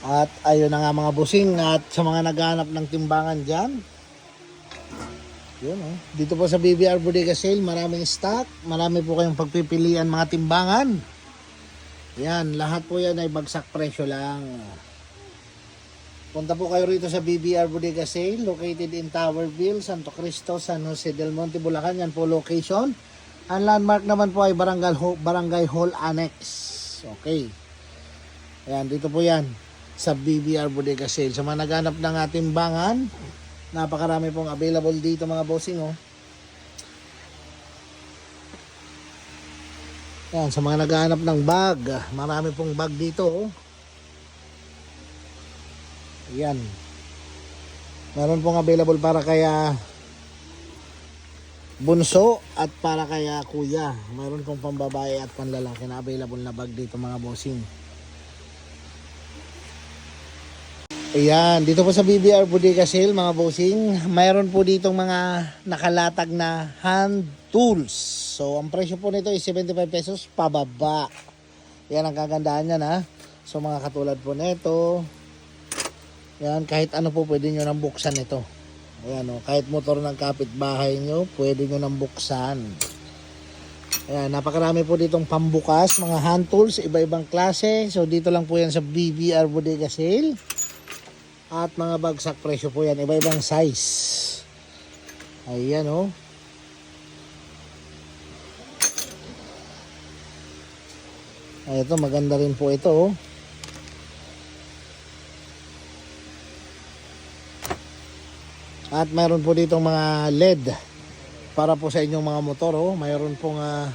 At ayun na nga mga busing at sa mga naghahanap ng timbangan dyan. Yun oh. Dito po sa BBR Bodega Sale, maraming stock. Marami po kayong pagpipilian mga timbangan. Yan, lahat po yan ay bagsak presyo lang. Punta po kayo rito sa BBR Bodega Sale, located in Towerville, Santo Cristo, San Jose del Monte, Bulacan. Yan po location. Ang landmark naman po ay Barangay, Barangay Hall Annex. Okay. Ayan, dito po yan sa BBR Bodega Sale. Sa mga naghanap ng ating bangan, napakarami pong available dito mga bossing oh. Yan, sa mga naghahanap ng bag, marami pong bag dito oh. Yan. Meron pong available para kaya bunso at para kaya kuya. Meron pong pambabae at panlalaki na available na bag dito mga bossing. Ayan, dito po sa BBR Bodega Sale mga bossing, mayroon po ditong mga nakalatag na hand tools. So, ang presyo po nito is 75 pesos pababa. Yan ang kagandahan niyan ha. So, mga katulad po nito, yan, kahit ano po pwede nyo nang buksan ito. Ayan o, kahit motor ng kapitbahay nyo, pwede nyo nang buksan. Ayan, napakarami po ditong pambukas, mga hand tools, iba-ibang klase. So, dito lang po yan sa BBR Bodega Sale. At mga bagsak presyo po yan, iba-ibang size. Ayan o. Ay, ito, maganda rin po ito oh. At mayroon po ditong mga LED para po sa inyong mga motor. Oh. Mayroon pong ah,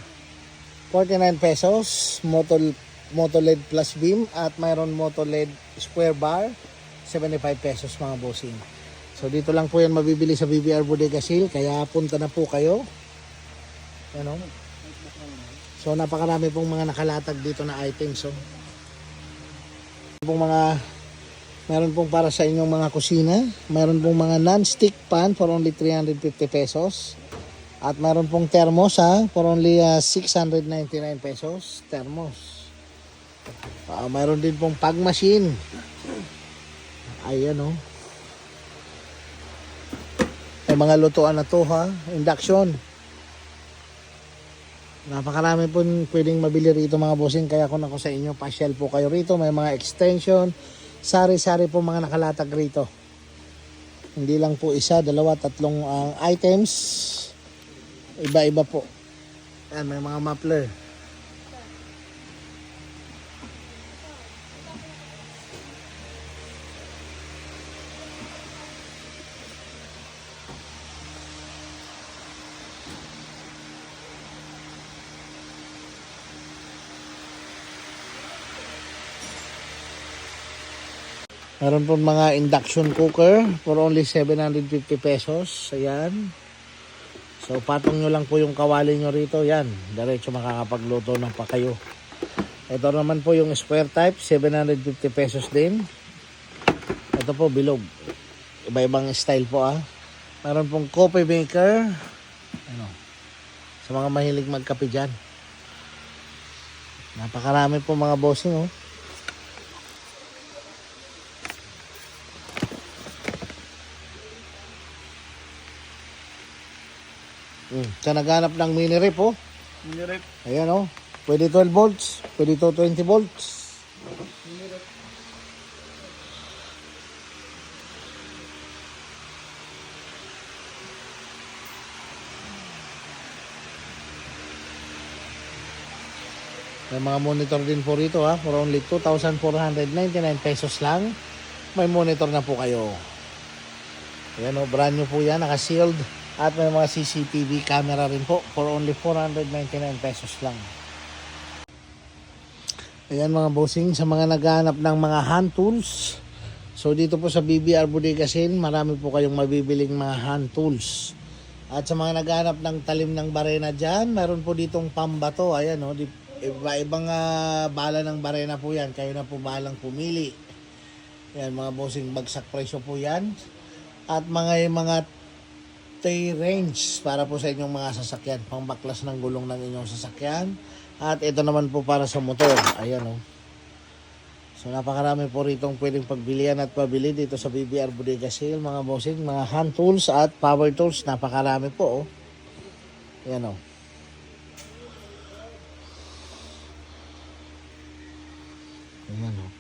49 pesos motor, motor LED plus beam at mayroon motor LED square bar 75 pesos mga bossing. So dito lang po yan mabibili sa BBR Bodega Sale kaya punta na po kayo. Ano? So napakarami pong mga nakalatag dito na items. Oh. Pong mga Meron pong para sa inyong mga kusina. Meron pong mga non-stick pan for only 350 pesos. At meron pong thermos ha, for only ah, 699 pesos. Thermos. Ah, meron din pong pag machine. Ayan oh. May mga lutuan na to ha. Induction. Napakarami po pwedeng mabili rito mga bossing. Kaya kung ako sa inyo, pasyal po kayo rito. May mga extension. Sari-sari po mga nakalatag rito. Hindi lang po isa, dalawa, tatlong ang items. Iba-iba po. Ayan, may mga muffler. Meron po mga induction cooker for only 750 pesos. Ayan. So patong nyo lang po yung kawali nyo rito. Yan. Diretso makakapagluto ng pa kayo. Ito naman po yung square type. 750 pesos din. Ito po bilog. Iba-ibang style po ah. Meron pong coffee maker. Ano. Sa mga mahilig magkape dyan. Napakarami po mga bossing oh. Sa naghanap ng mini rip oh. Minirep. Ayan oh. Pwede 12 volts, pwede to 20 volts. May mga monitor din po rito ha, for only 2,499 pesos lang. May monitor na po kayo. Ayan o, brand new po yan, naka-sealed. At may mga CCTV camera rin po for only 499 pesos lang. Ayan mga bossing, sa mga naghahanap ng mga hand tools. So dito po sa BBR Bodega Sale, marami po kayong mabibiling mga hand tools. At sa mga naghahanap ng talim ng barena dyan, meron po ditong pambato. Ayan o, di, iba-ibang ah, bala ng barena po yan. Kayo na po bahalang pumili. Yan mga bossing, bagsak presyo po yan. At mga mga tay range para po sa inyong mga sasakyan. Pangbaklas ng gulong ng inyong sasakyan. At ito naman po para sa motor. Ayan o. So So napakarami po ritong pwedeng pagbilian at pabili dito sa BBR Bodega Sale mga bossing, mga hand tools at power tools, napakarami po oh. Yan oh. Ayan oh.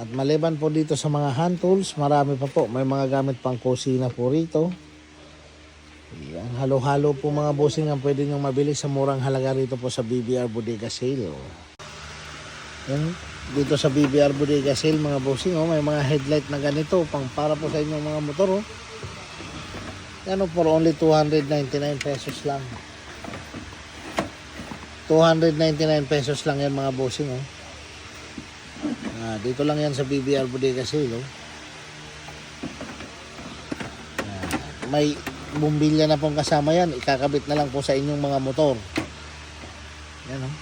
At maliban po dito sa mga hand tools, marami pa po. May mga gamit pang kusina po rito. Yan, halo-halo po mga bossing ang pwede nyo mabili sa murang halaga rito po sa BBR Bodega Sale. Yan, dito sa BBR Bodega Sale mga bossing, oh, may mga headlight na ganito pang para po sa inyong mga motor. Oh. Yan oh, for only 299 pesos lang. 299 pesos lang yan mga bossing. Oh. Dito lang yan sa BBR Bodega. Ah, may bumbilya na pong kasama yan. Ikakabit na lang po sa inyong mga motor. Yan oh.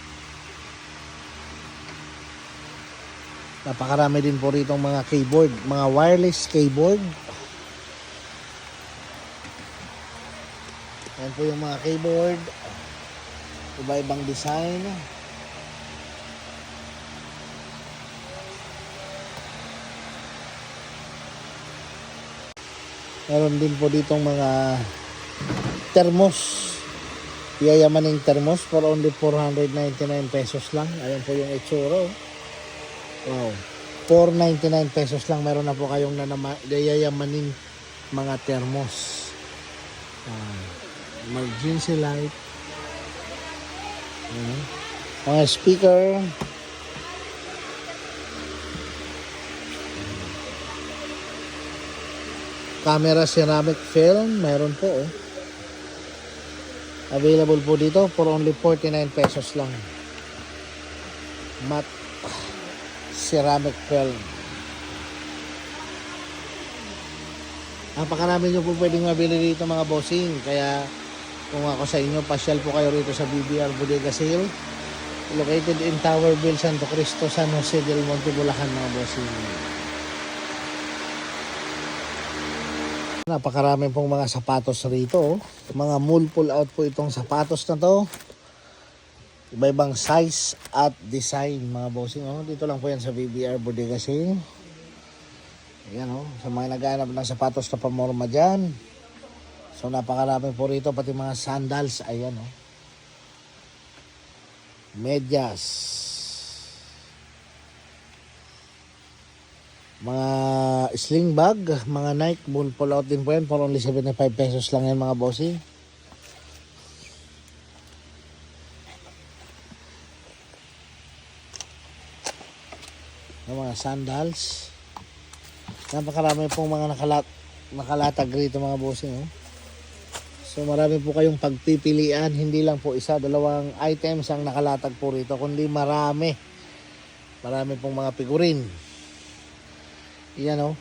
Napakarami din po rito mga keyboard, mga wireless keyboard. Yan po yung mga keyboard. Iba-ibang design. Meron din po ditong mga thermos. Yayamaning thermos for only 499 pesos lang. Ayan po yung itsura. oh. Wow. 499 pesos lang meron na po kayong nanama, yayamaning mga thermos. Ah, emergency light. Ayan. Mga speaker. Camera ceramic film, meron po oh. Available po dito for only 49 pesos lang. Matte ceramic film. Napakarami nyo po pwedeng mabili dito mga bossing. Kaya kung ako sa inyo, pasyal po kayo rito sa BBR Bodega Sale. Located in Towerville, Santo Cristo, San Jose del Monte, Bulacan mga bossing. Napakarami pong mga sapatos rito. oh. Mga mall pull out po itong sapatos na to. Iba-ibang size at design mga bossing. Oh. Dito lang po yan sa BBR Bodega Sale. Ayan oh. Sa mga naghahanap ng sapatos na pamorma dyan. So napakarami po rito. Pati mga sandals. Ayan oh. Medyas. Mga sling bag, mga Nike, bull pull out din po yan for only 75 pesos lang yan mga bossing. Yung mga sandals. Napakarami pong mga nakalat nakalatag rito mga bossing. Oh. So marami po kayong pagpipilian, hindi lang po isa, dalawang items ang nakalatag po rito, kundi marami. Marami pong mga figurin. Yan oh.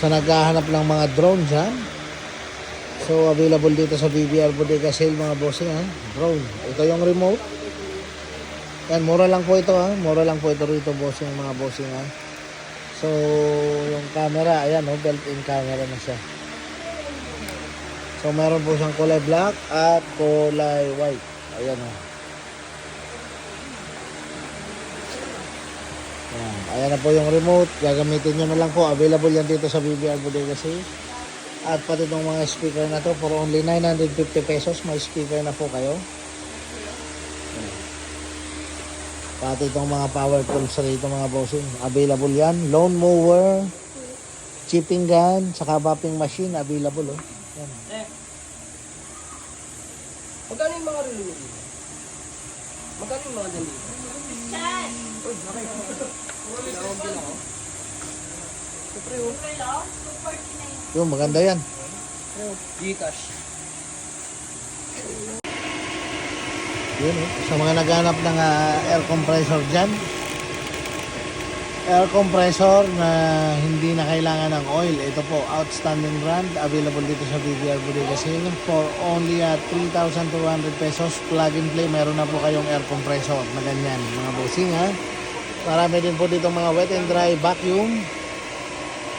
sa naghahanap ng mga drone dyan. So, available dito sa BBR Bodega Sale mga bossing ha. Drone. Ito yung remote. Yan, mura lang po ito ha. Mura lang po ito rito bossing mga bossing ha. So, yung camera, ayan oh, built-in camera na siya. So, meron po siyang kulay black at kulay white. Ayan oh. Ayan. Ayan na po yung remote. Gagamitin nyo na lang po. Available yan dito sa BBR Bodega Sale. At pati itong mga speaker na to for only 950 pesos. May speaker na po kayo. Ayan. Pati itong mga power tools rito mga bossing. Available yan. Lawn mower, chipping gun, saka vacuum machine. Available oh. Ayan. Magkano yung mga relo dito? Magkano yung mga dyan dito? Uy, okay. Tinawag din ako. Siyempre, oh. Yung maganda yan. Gcash. Yun oh. Sa mga naghanap ng ah, air compressor dyan. air compressor na hindi na kailangan ng oil. Ito po, outstanding brand. Available dito sa BBR Bodega Sale for only at 3,200 pesos. Plug and play. Meron na po kayong air compressor na ganyan, mga bossing ha. Marami din po dito mga wet and dry vacuum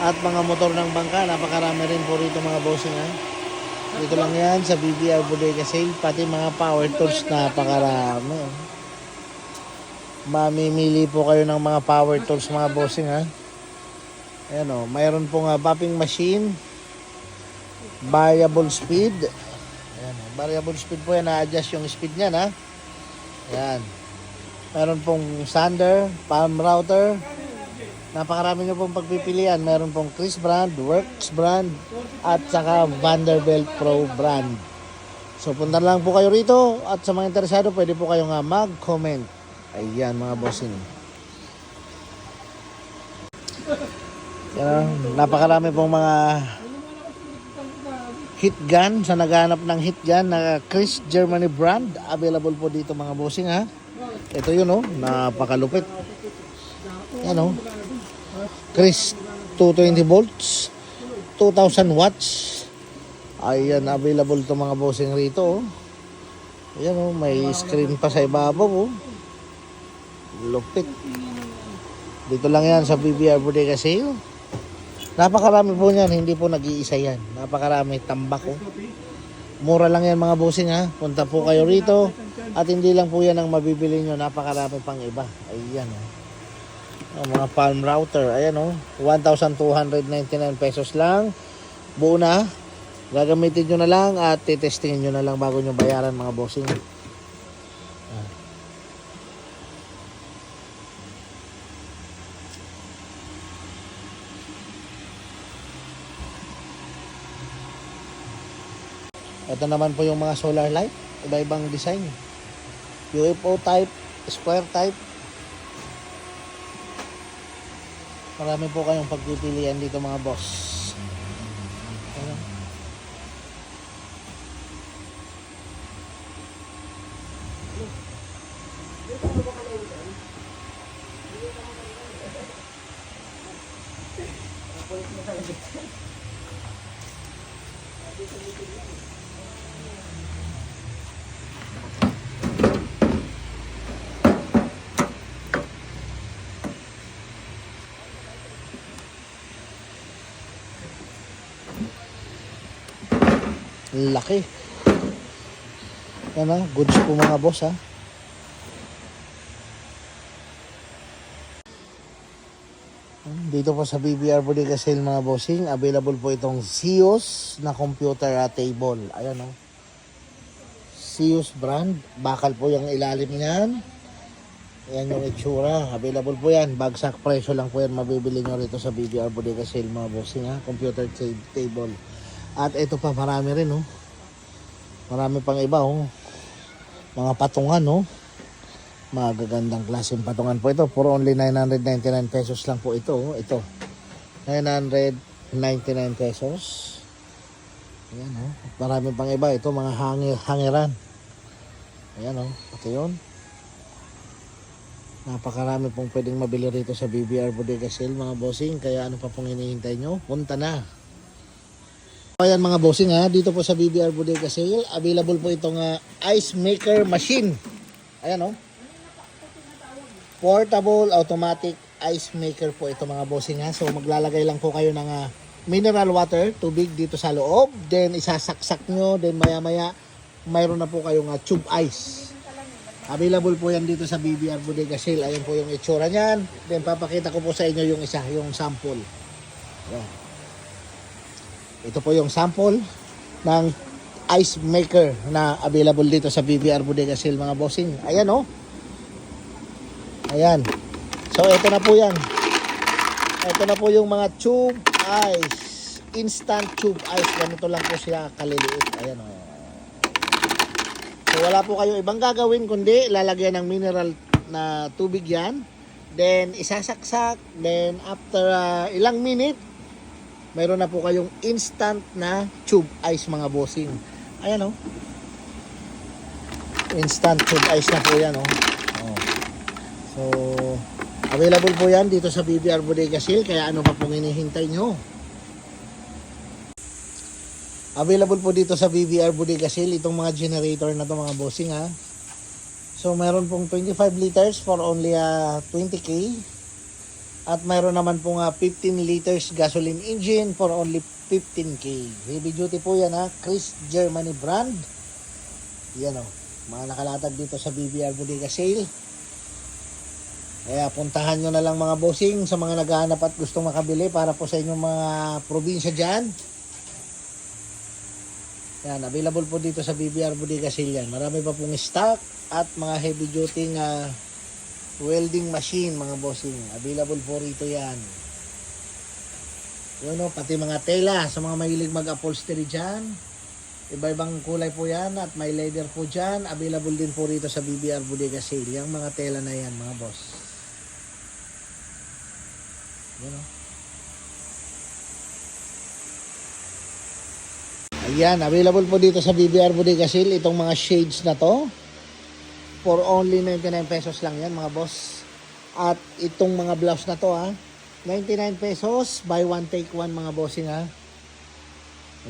at mga motor ng bangka. Napakarami rin po rito mga bossing ha. Dito lang yan sa BBR Bodega Sale. Pati mga power tools napakarami. oh. Mamimili po kayo ng mga power tools mga bossing ha. Ayan o, mayroon pong uh, bopping machine, variable speed. Ayan o, variable speed po yan, na-adjust yung speed niyan ha. Ayan. Meron pong sander, palm router. Napakarami nyo pong pagpipilian. Meron pong Chris brand, Works brand, at saka Vanderbilt Pro brand. So punta lang po kayo rito at sa mga interesado pwede po kayo nga mag-comment. Ayan mga bossing. Yan, napakarami pong mga hit gun sa naghanap ng hit gun na Chris Germany brand. Available po dito mga bossing ha. Ito yun oh, napakalupit. Yan oh. Chris 220 volts, 2000 watts. Ayan, available to mga bossing rito oh. Ayan oh, may screen pa sa ibabaw oh. Lupit. Dito lang yan sa BBR Bodega Sale. Napakarami po niyan, hindi po nag-iisa yan. Napakarami, tambak oh. Mura lang yan mga bossing ha. Punta po kayo rito. At hindi lang po yan ang mabibili nyo. Napakarami pang iba. Ayan oh. Ang mga palm router. Ayan oh. 1,299 pesos lang. Buo na. Gagamitin nyo na lang at titestingin nyo na lang bago nyo bayaran mga bossing. Ito naman po yung mga solar light. Iba-ibang design. UFO type, square type. Marami po kayong pagpipilian dito mga boss. Laki. Yan ha, goods po mga boss ha. Dito po sa BBR Bodega Sale mga bossing, available po itong Sios na computer at table. Ayan o. Sios brand, bakal po yung ilalim niyan. Ayan yung itsura. Available po yan. Bagsak presyo lang po yan. Mabibili nyo rito sa BBR Bodega Sale mga bossing ha. Computer ta- table. At ito pa marami rin oh. Marami pang iba oh. Mga patungan oh. Magagandang klaseng patungan po ito. For only 999 pesos lang po ito. oh. Ito. 999 pesos. Ayan oh. Marami pang iba. Ito mga hangir, hangiran. Ayan oh. Ito yun. Napakarami pong pwedeng mabili rito sa BBR Bodega Sale mga bossing. Kaya ano pa pong hinihintay nyo? Punta na. Ayan mga bossing ha, dito po sa BBR Bodega Sale, available po itong ah, ice maker machine. Ayan oh. Portable automatic ice maker po ito mga bossing ha. So maglalagay lang po kayo ng ah, mineral water, tubig dito sa loob. Then isasaksak nyo, then maya maya mayroon na po kayong ah, tube ice. Available po yan dito sa BBR Bodega Sale. Ayan po yung itsura niyan. Then papakita ko po sa inyo yung isa, yung sample. Ayan. Ito po yung sample ng ice maker na available dito sa BBR Bodega Sale mga bossing. Ayan oh. Ayan. So ito na po yan. Ito na po yung mga tube ice. Instant tube ice. Ganito lang po siya kaliliit. Ayan oh. So wala po kayong ibang gagawin kundi lalagyan ng mineral na tubig yan. Then isasaksak. Then after uh, ilang minute mayroon na po kayong instant na tube ice mga bossing. Ayan oh. Instant tube ice na po yan oh. oh. So, Available po yan dito sa BBR Bodega Sale, kaya ano pa pong hinihintay nyo? Available po dito sa BBR Bodega Sale itong mga generator na to mga bossing ha. So mayroon pong 25 liters for only ah, 20k. At mayroon naman pong ah, 15 liters gasoline engine for only 15k. Heavy duty po yan ha. Chris Germany brand. Yan o. Mga nakalatag dito sa BBR Bodega Sale. Kaya puntahan nyo na lang mga bossing sa mga naghahanap at gustong makabili para po sa inyong mga probinsya dyan. Yan, available po dito sa BBR Bodega Sale yan. Marami pa pong stock at mga heavy duty nga welding machine mga bossing. Available po rito yan. Yun o, pati mga tela sa mga mahilig mag-upholstery dyan. Iba-ibang kulay po yan at may leather po dyan. Available din po rito sa BBR Bodega Sale. Yung mga tela na yan mga boss. Yan o. Ayan, available po dito sa BBR Bodega Sale itong mga shades na to. For only 99 pesos lang yan mga boss. At itong mga blouse na to ha. 99 pesos, buy one take one mga bossing ha.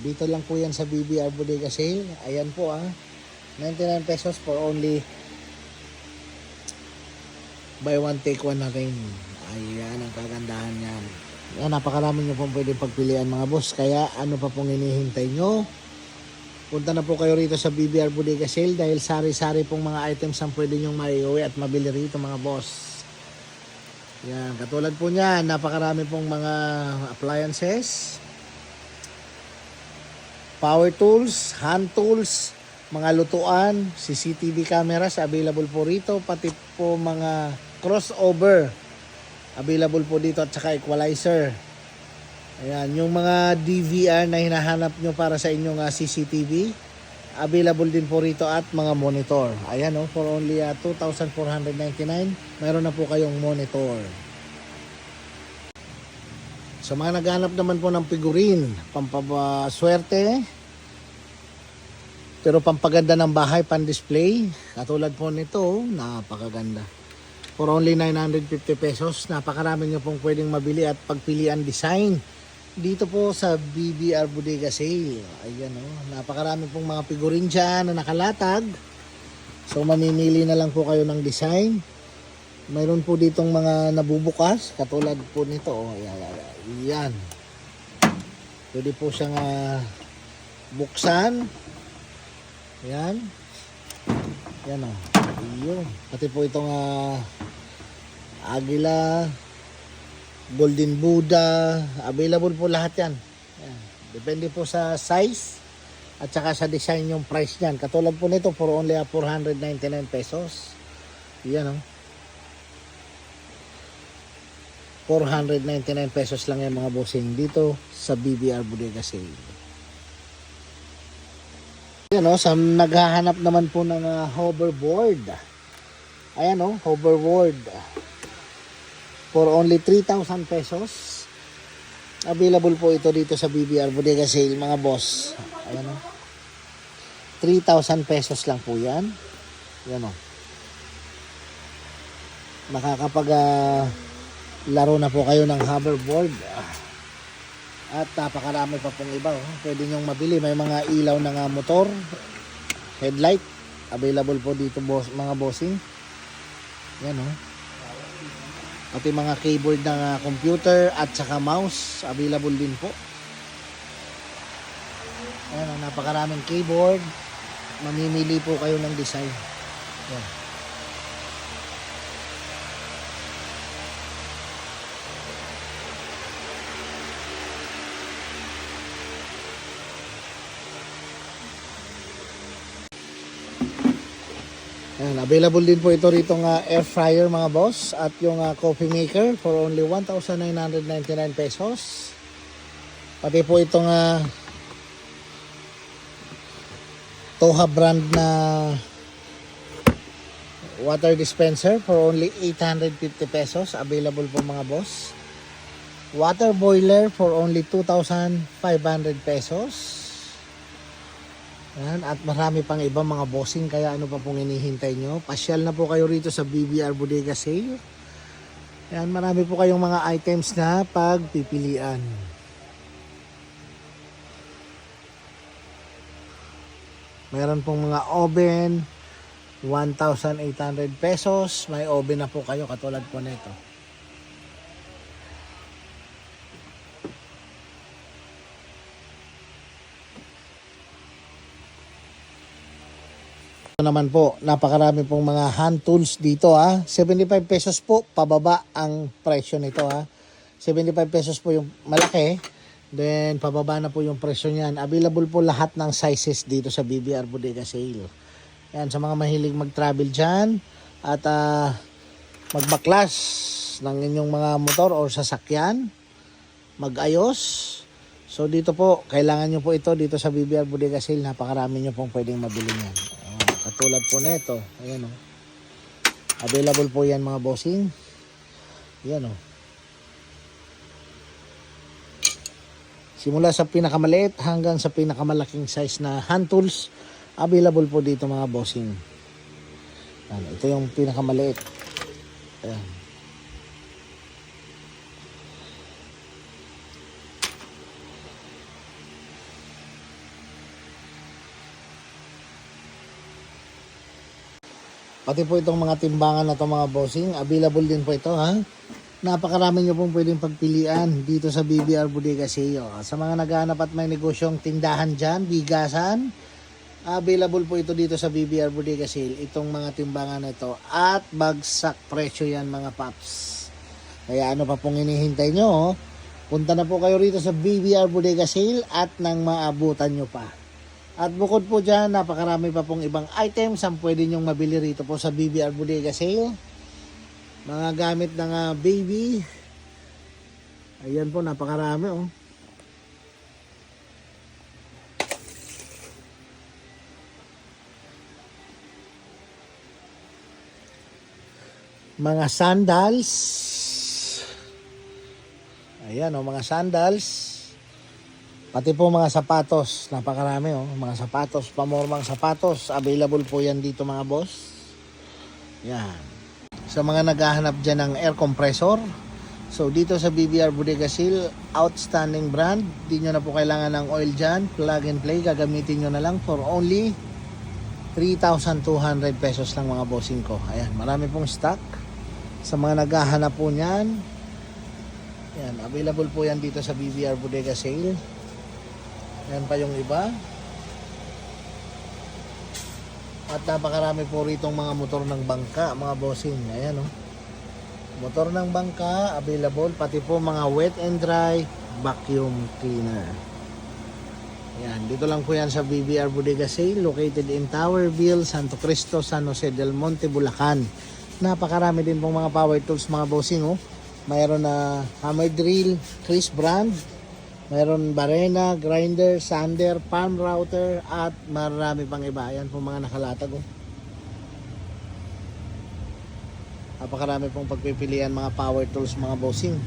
Dito lang po yan sa BBR Bodega Sale. Ayan po ah. 99 pesos for only buy one take one na rin. Ayan ang kagandahan yan. Yan, napakarami nyo pong pwedeng pagpilian mga boss. Kaya ano pa pong hinihintay nyo? Punta na po kayo rito sa BBR Bodega Sale dahil sari-sari pong mga items ang pwede nyong maiuwi at mabili rito mga boss. Yan, katulad po niyan, napakarami pong mga appliances power tools, hand tools, mga lutuan, CCTV cameras available po rito, pati po mga crossover available po dito at saka equalizer. Ayan, yung mga DVR na hinahanap nyo para sa inyong ah, CCTV, available din po rito at mga monitor. Ayan oh, for only ah, 2,499, mayroon na po kayong monitor. Sa mga naghanap naman po ng figurin, pampaswerte, pero pampaganda ng bahay, pan-display, katulad po nito, napakaganda. For only 950 pesos, napakarami nyo pong pwedeng mabili at pagpilian design. Dito po sa BBR Bodega Sale. Ayan o, napakarami pong mga figurin dyan na nakalatag. So mamimili na lang po kayo ng design. Mayroon po ditong mga nabubukas, katulad po nito. Oh, yan, yan, yan. Pwede po siyang ah, buksan. Yan. Yan o. Iyo. Pati po itong ah, Agila, Golden Buddha, available po lahat yan. Depende po sa size at saka sa design yung price niyan. Katulad po nito for only ah, 499 pesos. Yan o. 499 pesos lang yan mga bossing dito sa BBR Bodega Sale. Yan o, sa naghahanap naman po ng ah, hoverboard. Ayan o, hoverboard. For only 3,000 pesos. Available po ito dito sa BBR Bodega Sale mga boss. Ayan o. 3,000 pesos lang po yan. Yan o. Makakapag ah, laro na po kayo ng hoverboard. At napakarami pa pong iba. Oh. Pwede nyong mabili. May mga ilaw na nga motor. Headlight. Available po dito boss, mga bossing. Yan oh. Pati mga keyboard ng ah, computer at saka mouse. Available din po. Ayan napakaraming keyboard. Mamimili po kayo ng design. Yan. Available din po ito rito nga air fryer mga boss at yung ah, coffee maker for only 1,999 pesos. Pati po itong uh, Toha brand na water dispenser for only 850 pesos. Available po mga boss. Water boiler for only 2,500 pesos. Yan, at marami pang ibang mga bossing kaya ano pa pong hinihintay nyo. Pasyal na po kayo rito sa BBR Bodega Sale. Ayan, marami po kayong mga items na pagpipilian. Meron pong mga oven, 1,800 pesos. May oven na po kayo katulad po nito. Naman po, napakarami pong mga hand tools dito ha. 75 pesos po, pababa ang presyo nito ha. 75 pesos po yung malaki. Then, pababa na po yung presyo niyan. Available po lahat ng sizes dito sa BBR Bodega Sale. Yan, sa mga mahilig mag-travel dyan at ah, magbaklas ng inyong mga motor or sasakyan, magayos. So, dito po, kailangan nyo po ito dito sa BBR Bodega Sale. Napakarami nyo pong pwedeng mabili niyan. Katulad po nito. Ayan o. Available po yan mga bossing. Ayan o. Simula sa pinakamaliit hanggang sa pinakamalaking size na hand tools, available po dito mga bossing. Yan, ito yung pinakamaliit. Ayan. Pati po itong mga timbangan na to mga bossing, available din po ito ha. Napakarami nyo pong pwedeng pagpilian dito sa BBR Bodega Seo. Sa mga naghahanap at may negosyong tindahan dyan, bigasan, available po ito dito sa BBR Bodega Sale. Itong mga timbangan na ito. At bagsak presyo yan mga paps. Kaya ano pa pong inihintay nyo? oh? Punta na po kayo rito sa BBR Bodega Sale at nang maabutan nyo pa. At bukod po dyan, napakarami pa pong ibang items ang pwede nyong mabili rito po sa BBR Bodega Sale mga gamit ng ah, baby. Ayan po, napakarami oh. Mga sandals. Ayan oh, mga sandals. Pati po mga sapatos, napakarami oh, mga sapatos, pamormang sapatos, available po yan dito mga boss. Yan sa mga naghahanap dyan ng air compressor. So dito sa BBR Bodega Seal, outstanding brand. Di nyo na po kailangan ng oil dyan. Plug and play, gagamitin nyo na lang for only 3,200 pesos lang mga bossing ko. Ayan, marami pong stock. Sa mga naghahanap po niyan, Ayan, available po yan dito sa BBR Bodega Sale. Ayan pa yung iba. At napakarami po rito mga motor ng bangka, mga bossing. Ayan o. Motor ng bangka, available. Pati po mga wet and dry vacuum cleaner. Ayan, dito lang po yan sa BBR Bodega Sale, located in Towerville, Santo Cristo, San Jose del Monte, Bulacan. Napakarami din pong mga power tools, mga bossing. Oh. Mayroon na hammer drill, Chris brand, Meron barena, grinder, sander, palm router, at marami pang iba. Yan po mga nakalatag. Oh. Napakarami pong pagpipilian mga power tools, mga bossing.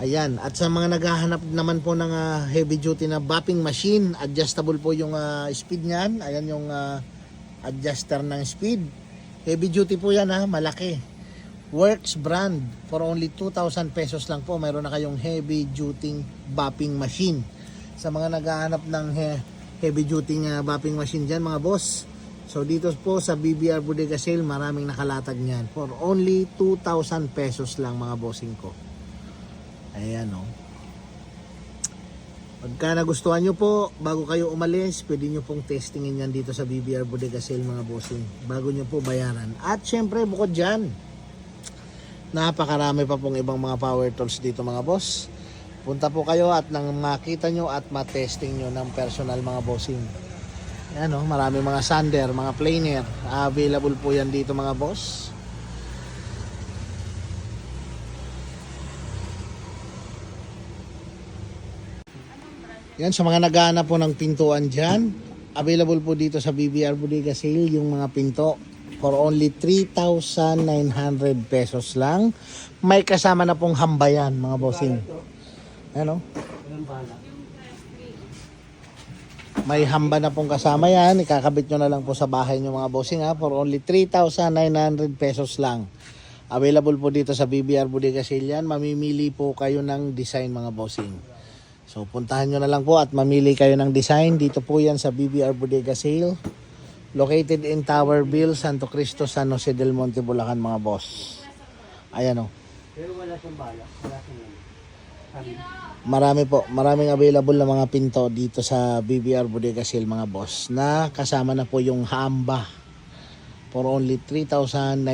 Ayan. At sa mga naghahanap naman po ng ah, heavy duty na bopping machine, adjustable po yung ah, speed niyan. Ayan yung ah, adjuster ng speed. Heavy duty po yan ha, malaki. Works brand for only 2,000 pesos lang po. Mayroon na kayong heavy duty bopping machine. Sa mga naghahanap ng he- heavy duty nga bopping machine dyan mga boss. So dito po sa BBR Bodega Sale maraming nakalatag niyan. For only 2,000 pesos lang mga bossing ko. Ayan o. Pagka nagustuhan nyo po, bago kayo umalis, pwede nyo pong testingin yan dito sa BBR Bodega Sale mga bossing. Bago nyo po bayaran. At syempre, bukod dyan, napakarami pa pong ibang mga power tools dito mga boss. Punta po kayo at nang makita nyo at matesting nyo ng personal mga bossing. Yan o, marami mga sander, mga planer. Available po yan dito mga boss. Yan, sa mga naghahanap po ng pintuan dyan, available po dito sa BBR Bodega Sale yung mga pinto for only 3,900 pesos lang. May kasama na pong hambayan mga bossing. Ano? May hamba na pong kasama yan. Ikakabit nyo na lang po sa bahay nyo mga bossing ha. For only 3,900 pesos lang. Available po dito sa BBR Bodega Sale yan. Mamimili po kayo ng design mga bossing. So puntahan nyo na lang po at mamili kayo ng design. Dito po yan sa BBR Bodega Sale. Located in Towerville, Santo Cristo, San Jose del Monte, Bulacan mga boss. Ayan o. Pero wala siyang bala. Wala siyang ano. Marami po, maraming available na mga pinto dito sa BBR Bodega Sale mga boss na kasama na po yung hamba for only 3,900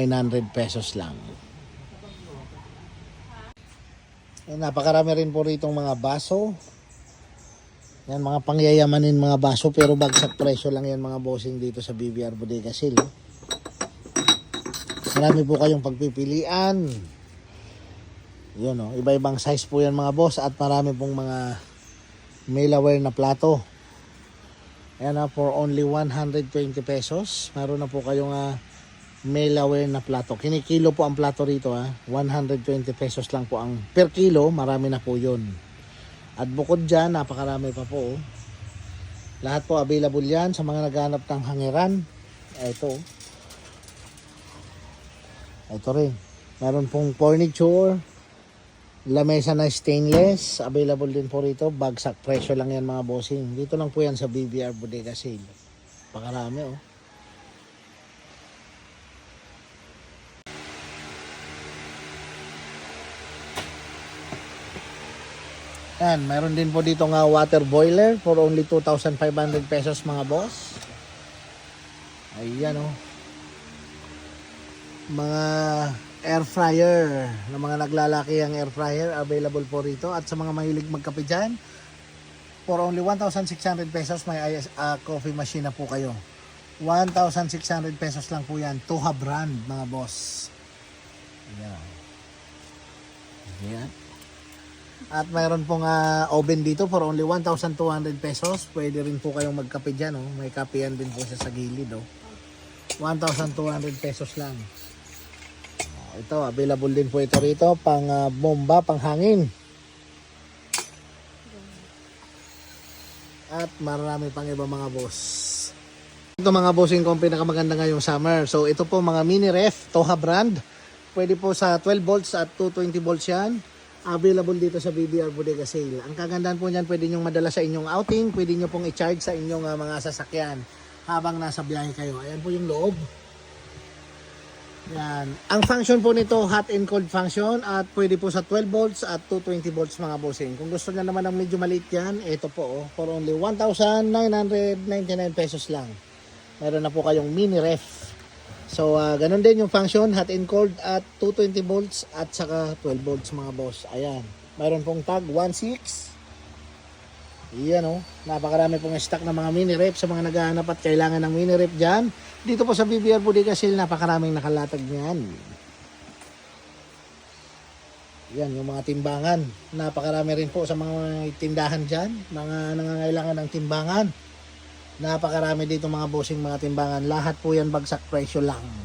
pesos lang. Eh, napakarami rin po rito mga baso. Yan mga pangyayamanin mga baso pero bagsak presyo lang yan mga bossing dito sa BBR Bodega Sale. oh. Marami po kayong pagpipilian. Yun o, iba-ibang size po yan mga boss at marami pong mga mailaware na plato. Ayan na, for only 120 pesos. Meron na po kayong uh, mailaware na plato. Kinikilo po ang plato rito ha. 120 pesos lang po ang per kilo. Marami na po yun. At bukod dyan, napakarami pa po. oh. Lahat po available yan sa mga naghanap ng hangiran. Ito. oh. Ito rin. Meron pong furniture, lamesa na stainless, available din po rito. Bagsak presyo lang yan mga bossing. Dito lang po yan sa BBR Bodega Sale. Pakarami oh. Yan, meron din po dito nga water boiler for only 2,500 pesos mga boss. Ayan oh. Mga air fryer na mga naglalaki ang air fryer available po rito. At sa mga mahilig magkape dyan for only 1,600 pesos may IS, ah, coffee machine na po kayo. 1,600 pesos lang po yan Tuha brand mga boss. Yan yan at mayroon pong ah, oven dito for only 1,200 pesos pwede rin po kayong magkape dyan oh. may kape yan din po siya sa gilid oh. 1,200 pesos lang ito, available din po ito rito pang ah, bomba, pang hangin. At marami pang iba mga boss. Ito mga bossing ko pinakamaganda ngayong summer. So ito po mga mini ref, Toha brand. Pwede po sa 12 volts at 220 volts yan. Available dito sa BBR Bodega Sale. Ang kagandahan po niyan, pwede nyong madala sa inyong outing, pwede nyo pong i-charge sa inyong ah, mga sasakyan habang nasa biyahe kayo. Ayan po yung loob. Yan. Ang function po nito, hot and cold function at pwede po sa 12 volts at 220 volts mga bossing. Kung gusto niya naman ng medyo maliit yan, ito po oh, for only 1,999 pesos lang. Meron na po kayong mini ref. So, ah, ganun din yung function, hot and cold at 220 volts at saka 12 volts mga boss. Ayan. Mayroon pong tag 1.6. Yan oh. Napakarami pong stock ng mga mini ref sa mga naghahanap at kailangan ng mini ref dyan. Dito po sa BBR Bodega Sale, napakaraming nakalatag niyan. Yan, yung mga timbangan. Napakarami rin po sa mga tindahan dyan. Mga nangangailangan ng timbangan. Napakarami dito mga bossing mga timbangan. Lahat po yan bagsak presyo lang.